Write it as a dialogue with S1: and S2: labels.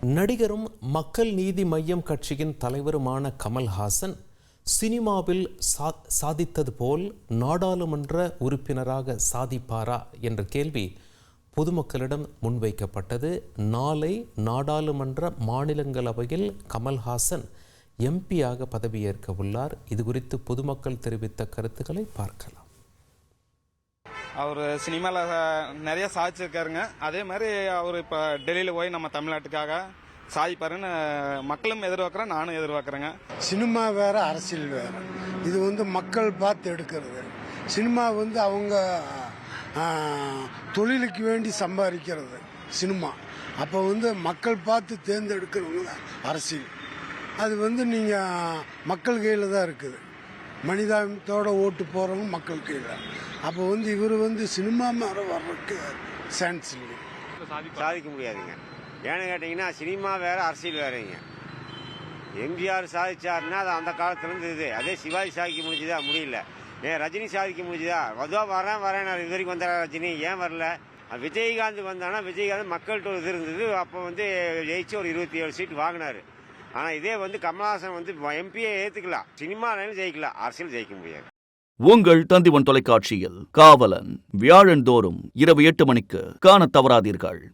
S1: நடிகரும் மக்கள் நீதி மையம் கட்சியின் தலைவருமான கமல்ஹாசன் சினிமாவில் சா சாதித்தது போல் நாடாளுமன்ற உறுப்பினராக சாதிப்பாரா என்ற கேள்வி பொதுமக்களிடம் முன்வைக்கப்பட்டது. நாளை நாடாளுமன்ற மாநிலங்களவையில் கமல்ஹாசன் எம்பியாக பதவியேற்க உள்ளார். இது குறித்து பொதுமக்கள் தெரிவித்த கருத்துக்களை பார்க்கலாம்.
S2: அவர் சினிமாவில் நிறைய சாதிச்சிருக்காருங்க. அதே மாதிரி அவர் இப்போ டெல்லியில் போய் நம்ம தமிழ்நாட்டுக்காக சாதிப்பாருன்னு மக்களும் எதிர்பார்க்குறேன் நானும் எதிர்பார்க்குறேங்க.
S3: சினிமா வேற அரசியல் வேற. இது வந்து மக்கள் பார்த்து எடுக்கிறது. சினிமா வந்து அவங்க தொழிலுக்கு வேண்டி சம்பாதிக்கிறது சினிமா. அப்போ வந்து மக்கள் பார்த்து தேர்ந்தெடுக்கிறவங்க அரசியல். அது வந்து நீங்கள் மக்கள் கையில் தான் இருக்குது. மனிதாபத்தோட ஓட்டு போகிறவங்க மக்களுக்கு இல்லை அப்போ வந்து இவர் வந்து சினிமா மேலே வர்றதுக்கு சான்ஸ் இல்லை.
S4: சாதிக்க முடியாதுங்க. ஏன்னு கேட்டிங்கன்னா சினிமா வேற அரசியல் வேறங்க. எம்ஜிஆர் சாதிச்சாருன்னா அது அந்த காலத்துலேருந்து இது அதே சிவாஜி சாதிக்க முடிஞ்சுதா? முடியல. ஏன் ரஜினி சாதிக்க முடிஞ்சுதா? அதுவா வரேன் வரேன். இது வரைக்கும் வந்தாரா ரஜினி? ஏன் வரல? விஜயகாந்த் வந்தானா விஜயகாந்த் மக்கள்கிட்ட இது இருந்தது. அப்போ வந்து ஜெயிச்சு ஒரு இருபத்தி ஏழு சீட் வாங்கினாரு. ஆனால் இதே வந்து கமல்ஹாசன் வந்து எம்பியை ஏற்றுக்கலாம் சினிமாலையும் ஜெயிக்கலாம் அரசியல் ஜெயிக்க முடியாது.
S5: உங்கள் தந்திவன் தொலைக்காட்சியில் காவலன் வியாழந்தோறும் இரவு எட்டு மணிக்கு காணத் தவறாதீர்கள்.